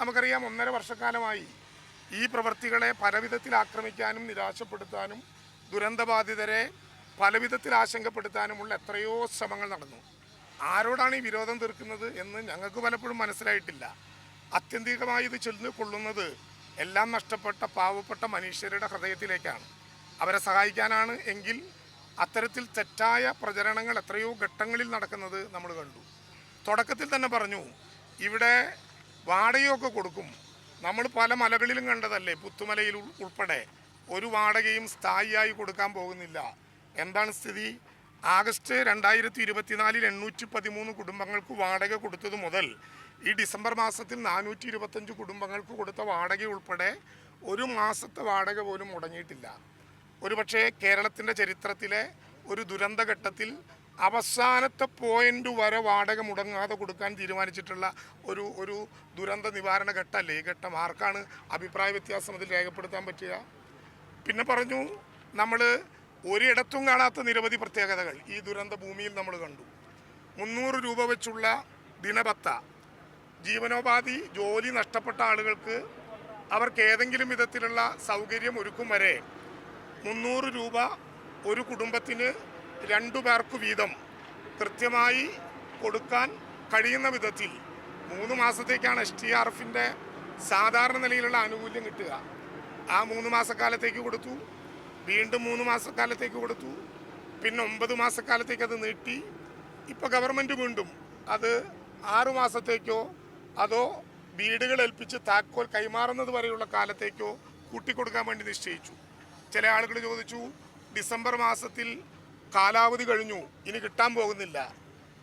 നമുക്കറിയാം ഒന്നര വർഷക്കാലമായി ഈ പ്രവൃത്തികളെ പലവിധത്തിൽ ആക്രമിക്കാനും നിരാശപ്പെടുത്താനും ദുരന്തബാധിതരെ പലവിധത്തിൽ ആശങ്കപ്പെടുത്താനുമുള്ള എത്രയോ ശ്രമങ്ങൾ നടന്നു. ആരോടാണ് ഈ വിരോധം തീർക്കുന്നത് എന്ന് ഞങ്ങൾക്ക് പലപ്പോഴും മനസ്സിലായിട്ടില്ല. അത്യന്തികമായി ഇത് ചെന്ന് കൊള്ളുന്നത് എല്ലാം നഷ്ടപ്പെട്ട പാവപ്പെട്ട മനുഷ്യരുടെ ഹൃദയത്തിലേക്കാണ്. അവരെ സഹായിക്കാനാണ് എങ്കിൽ അത്തരത്തിൽ തെറ്റായ പ്രചരണങ്ങൾ എത്രയോ ഘട്ടങ്ങളിൽ നടക്കുന്നത് നമ്മൾ കണ്ടു. തുടക്കത്തിൽ തന്നെ പറഞ്ഞു ഇവിടെ വാടകയൊക്കെ കൊടുക്കും. നമ്മൾ പല മലകളിലും കണ്ടതല്ലേ പുത്തുമലയിൽ ഉൾപ്പെടെ ഒരു വാടകയും സ്ഥായിയായി കൊടുക്കാൻ പോകുന്നില്ല. എന്താണ് സ്ഥിതി? ആഗസ്റ്റ് രണ്ടായിരത്തി ഇരുപത്തിനാലിൽ എണ്ണൂറ്റി പതിമൂന്ന് കുടുംബങ്ങൾക്ക് വാടക കൊടുത്തത് മുതൽ ഈ ഡിസംബർ മാസത്തിൽ നാനൂറ്റി ഇരുപത്തഞ്ച് കുടുംബങ്ങൾക്ക് കൊടുത്ത വാടക ഉൾപ്പെടെ ഒരു മാസത്തെ വാടക പോലും മുടങ്ങിയിട്ടില്ല. ഒരുപക്ഷേ കേരളത്തിന്റെ ചരിത്രത്തിലെ ഒരു ദുരന്തഘട്ടത്തിൽ അവസാനത്തെ പോയിന്റ് വരെ വാടക മുടങ്ങാതെ കൊടുക്കാൻ തീരുമാനിച്ചിട്ടുള്ള ഒരു ഒരു ദുരന്ത നിവാരണ ഘട്ടമല്ലേ ഈ ഘട്ടം ആർക്കാണ് അഭിപ്രായ വ്യത്യാസം അതിൽ രേഖപ്പെടുത്താൻ പറ്റുക? പിന്നെ പറഞ്ഞു നമ്മൾ ഒരിടത്തും കാണാത്ത നിരവധി പ്രത്യേകതകൾ ഈ ദുരന്ത ഭൂമിയിൽ നമ്മൾ കണ്ടു. മുന്നൂറ് രൂപ വെച്ചുള്ള ദിനഭത്ത ജീവനോപാധി ജോലി നഷ്ടപ്പെട്ട ആളുകൾക്ക് അവർക്ക് ഏതെങ്കിലും വിധത്തിലുള്ള സൗകര്യം ഒരുക്കും വരെ മുന്നൂറ് രൂപ ഒരു കുടുംബത്തിന് രണ്ടു പേർക്ക് വീതം കൃത്യമായി കൊടുക്കാൻ കഴിയുന്ന വിധത്തിൽ മൂന്ന് മാസത്തേക്കാണ് എസ് ടി ആർ എഫിന്റെ സാധാരണ നിലയിലുള്ള ആനുകൂല്യം കിട്ടുക. ആ മൂന്ന് മാസക്കാലത്തേക്ക് കൊടുത്തു. വീണ്ടും മൂന്ന് മാസക്കാലത്തേക്ക് കൊടുത്തു. പിന്നെ ഒമ്പത് മാസക്കാലത്തേക്ക് അത് നീട്ടി. ഇപ്പോൾ ഗവൺമെന്റ് വീണ്ടും അത് ആറു മാസത്തേക്കോ അതോ വീടുകൾ ഏൽപ്പിച്ച് താക്കോൽ കൈമാറുന്നത് വരെയുള്ള കാലത്തേക്കോ കൂട്ടിക്കൊടുക്കാൻ വേണ്ടി നിശ്ചയിച്ചു. ചില ആളുകൾ ചോദിച്ചു ഡിസംബർ മാസത്തിൽ കാലാവധി കഴിഞ്ഞു. ഇനി കിട്ടാൻ പോകുന്നില്ല.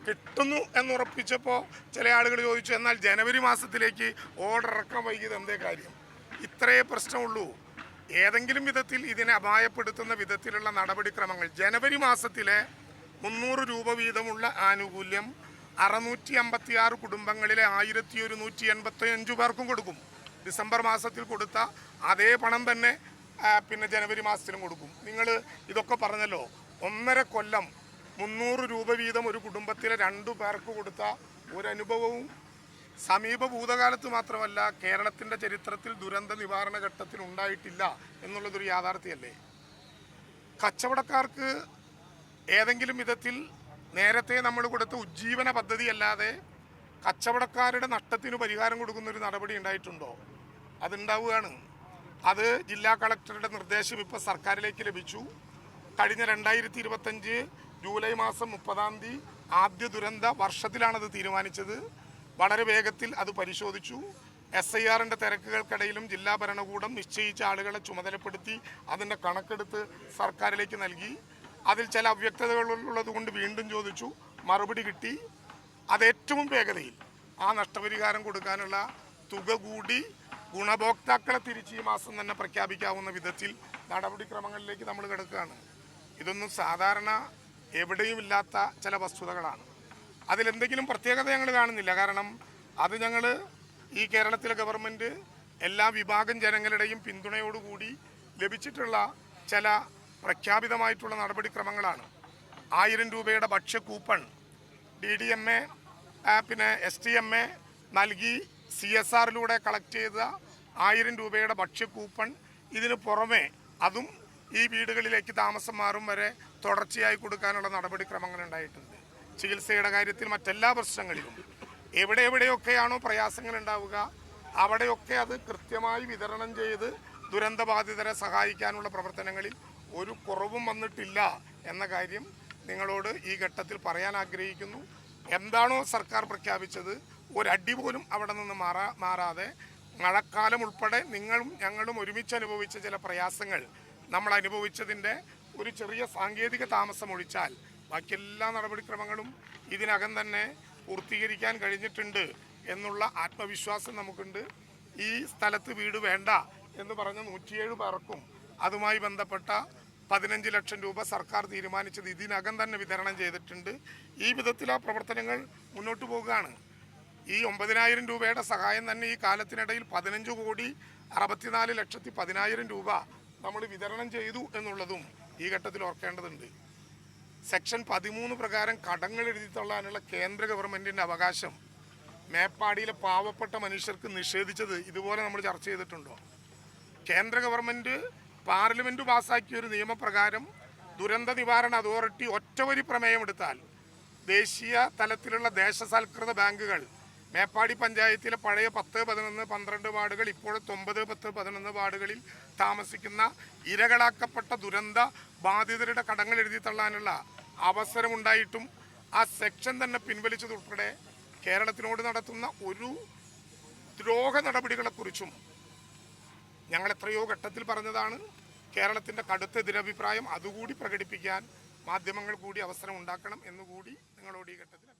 കിട്ടുന്നു എന്നുറപ്പിച്ചപ്പോൾ ചില ആളുകൾ ചോദിച്ചു എന്നാൽ ജനുവരി മാസത്തിലേക്ക് ഓർഡർ ഇറക്കാൻ വൈകിയത് എന്തേ കാര്യം? ഇത്രയേ പ്രശ്നമുള്ളൂ. ഏതെങ്കിലും വിധത്തിൽ ഇതിനെ അപായപ്പെടുത്തുന്ന വിധത്തിലുള്ള നടപടിക്രമങ്ങൾ. ജനുവരി മാസത്തിലെ മുന്നൂറ് രൂപ വീതമുള്ള ആനുകൂല്യം അറുന്നൂറ്റി അമ്പത്തി ആറ് കുടുംബങ്ങളിലെ ആയിരത്തി ഒരുന്നൂറ്റി എൺപത്തി അഞ്ചു പേർക്കും കൊടുക്കും. ഡിസംബർ മാസത്തിൽ കൊടുത്ത അതേ പണം തന്നെ പിന്നെ ജനുവരി മാസത്തിലും കൊടുക്കും. നിങ്ങൾ ഇതൊക്കെ പറഞ്ഞല്ലോ. ഒന്നര കൊല്ലം മുന്നൂറ് രൂപ വീതം ഒരു കുടുംബത്തിലെ രണ്ടു പേർക്ക് കൊടുത്ത ഒരു അനുഭവവും സമീപ ഭൂതകാലത്ത് മാത്രമല്ല കേരളത്തിന്റെ ചരിത്രത്തിൽ ദുരന്ത നിവാരണ ഘട്ടത്തിൽ ഉണ്ടായിട്ടില്ല എന്നുള്ളതൊരു യാഥാർത്ഥ്യമല്ലേ? കച്ചവടക്കാർക്ക് ഏതെങ്കിലും വിധത്തിൽ നേരത്തെ നമ്മൾ കൊടുത്ത ഉജ്ജീവന പദ്ധതി അല്ലാതെ കച്ചവടക്കാരുടെ നഷ്ടത്തിന് പരിഹാരം കൊടുക്കുന്നൊരു നടപടി ഉണ്ടായിട്ടുണ്ടോ? അതുണ്ടാവുകയാണ്. അത് ജില്ലാ കളക്ടറുടെ നിർദ്ദേശം ഇപ്പോൾ സർക്കാരിലേക്ക് ലഭിച്ചു. കഴിഞ്ഞ രണ്ടായിരത്തി ഇരുപത്തഞ്ച് ജൂലൈ മാസം മുപ്പതാം തീയതി ആദ്യ ദുരന്ത വർഷത്തിലാണത് തീരുമാനിച്ചത്. വളരെ വേഗത്തിൽ അത് പരിശോധിച്ചു. എസ് ഐ ആറിന്റെ തിരക്കുകൾക്കിടയിലും ജില്ലാ ഭരണകൂടം നിശ്ചയിച്ച ആളുകളെ ചുമതലപ്പെടുത്തി അതിന്റെ കണക്കെടുത്ത് സർക്കാരിലേക്ക് നൽകി. അതിൽ ചില അവ്യക്തതകൾ ഉള്ളതുകൊണ്ട് വീണ്ടും ചോദിച്ചു. മറുപടി കിട്ടി. അതേറ്റവും വേഗതയിൽ ആ നഷ്ടപരിഹാരം കൊടുക്കാനുള്ള തുക കൂടി ഗുണഭോക്താക്കളെ തിരിച്ച് ഈ മാസം തന്നെ പ്രഖ്യാപിക്കാവുന്ന വിധത്തിൽ നടപടിക്രമങ്ങളിലേക്ക് നമ്മൾ കിടക്കുകയാണ്. ഇതൊന്നും സാധാരണ എവിടെയും ഇല്ലാത്ത ചില വസ്തുതകളാണ്. അതിലെന്തെങ്കിലും പ്രത്യേകത ഞങ്ങൾ കാണുന്നില്ല. കാരണം അത് ഞങ്ങൾ ഈ കേരളത്തിലെ ഗവൺമെന്റ് എല്ലാ വിഭാഗം ജനങ്ങളുടെയും പിന്തുണയോടുകൂടി ലഭിച്ചിട്ടുള്ള ചില പ്രഖ്യാപിതമായിട്ടുള്ള നടപടിക്രമങ്ങളാണ്. ആയിരം രൂപയുടെ ഭക്ഷ്യ coupon D D M A പിന്നെ എസ് ടി എം എ നൽകി സി എസ് ആറിലൂടെ കളക്ട് ചെയ്ത ആയിരം രൂപയുടെ ഭക്ഷ്യ കൂപ്പൺ ഇതിന് പുറമെ അതും ഈ വീടുകളിലേക്ക് താമസം മാറും വരെ തുടർച്ചയായി കൊടുക്കാനുള്ള നടപടിക്രമങ്ങൾ ഉണ്ടായിട്ടുണ്ട്. ചികിത്സയുടെ കാര്യത്തിൽ മറ്റെല്ലാ പ്രശ്നങ്ങളിലും എവിടെ എവിടെയൊക്കെയാണോ പ്രയാസങ്ങൾ ഉണ്ടാവുക അവിടെയൊക്കെ അത് കൃത്യമായി വിതരണം ചെയ്ത് ദുരന്തബാധിതരെ സഹായിക്കാനുള്ള പ്രവർത്തനങ്ങളിൽ ഒരു കുറവും വന്നിട്ടില്ല എന്ന കാര്യം നിങ്ങളോട് ഈ ഘട്ടത്തിൽ പറയാൻ ആഗ്രഹിക്കുന്നു. എന്താണോ സർക്കാർ പ്രഖ്യാപിച്ചത് ഒരടി പോലും അവിടെ നിന്ന് മാറാ മാറാതെ മഴക്കാലം ഉൾപ്പെടെ നിങ്ങളും ഞങ്ങളും ഒരുമിച്ച് അനുഭവിച്ച ചില പ്രയാസങ്ങൾ നമ്മൾ അനുഭവിച്ചതിന്റെ ഒരു ചെറിയ സാങ്കേതിക താമസം ഒഴിച്ചാൽ ബാക്കി എല്ലാ നടപടിക്രമങ്ങളും ഇതിനകം തന്നെ പൂർത്തീകരിക്കാൻ കഴിഞ്ഞിട്ടുണ്ട് എന്നുള്ള ആത്മവിശ്വാസം നമുക്കുണ്ട്. ഈ സ്ഥലത്ത് വീട് വേണ്ട എന്ന് പറഞ്ഞ നൂറ്റിയേഴ് പേർക്കും അതുമായി ബന്ധപ്പെട്ട പതിനഞ്ച് ലക്ഷം രൂപ സർക്കാർ തീരുമാനിച്ചത് ഇതിനകം തന്നെ വിതരണം ചെയ്തിട്ടുണ്ട്. ഈ വിധത്തിൽ ആ പ്രവർത്തനങ്ങൾ മുന്നോട്ട് പോവുകയാണ്. ഈ ഒമ്പതിനായിരം രൂപയുടെ സഹായം തന്നെ ഈ കാലത്തിനിടയിൽ പതിനഞ്ച് കോടി അറുപത്തിനാല് ലക്ഷത്തി പതിനായിരം രൂപ നമ്മൾ വിതരണം ചെയ്തു എന്നുള്ളതും ഈ ഘട്ടത്തിൽ ഓർക്കേണ്ടതുണ്ട്. സെക്ഷൻ പതിമൂന്ന് പ്രകാരം കടങ്ങൾ എഴുതി തള്ളാനുള്ള കേന്ദ്ര ഗവൺമെന്റിന്റെ അവകാശം മേപ്പാടിയിലെ പാവപ്പെട്ട മനുഷ്യർക്ക് നിഷേധിച്ചത് ഇതുപോലെ നമ്മൾ ചർച്ച ചെയ്തിട്ടുണ്ടോ? കേന്ദ്ര ഗവൺമെന്റ് പാർലമെന്റ് പാസാക്കിയ ഒരു നിയമപ്രകാരം ദുരന്ത നിവാരണ അതോറിറ്റി ഒറ്റവരി പ്രമേയം എടുത്താൽ ദേശീയ തലത്തിലുള്ള ദേശസൽകൃത ബാങ്കുകൾ മേപ്പാടി പഞ്ചായത്തിലെ പഴയ പത്ത് പതിനൊന്ന് പന്ത്രണ്ട് വാർഡുകൾ ഇപ്പോഴത്തെ ഒമ്പത് പത്ത് പതിനൊന്ന് വാർഡുകളിൽ താമസിക്കുന്ന ഇരകളാക്കപ്പെട്ട ദുരന്ത ബാധിതരുടെ കടങ്ങൾ എഴുതി തള്ളാനുള്ള അവസരമുണ്ടായിട്ടും ആ സെക്ഷൻ തന്നെ പിൻവലിച്ചതുൾപ്പെടെ കേരളത്തിനോട് നടത്തുന്ന ഒരു ദ്രോഹ നടപടികളെക്കുറിച്ചും ഞങ്ങൾ എത്രയോ ഘട്ടത്തിൽ പറഞ്ഞതാണ്. കേരളത്തിന്റെ കടുത്ത എതിരഭിപ്രായം അതുകൂടി പ്രകടിപ്പിക്കാൻ മാധ്യമങ്ങൾ കൂടി അവസരം ഉണ്ടാക്കണം എന്നുകൂടി നിങ്ങളോട് ഈ ഘട്ടത്തിൽ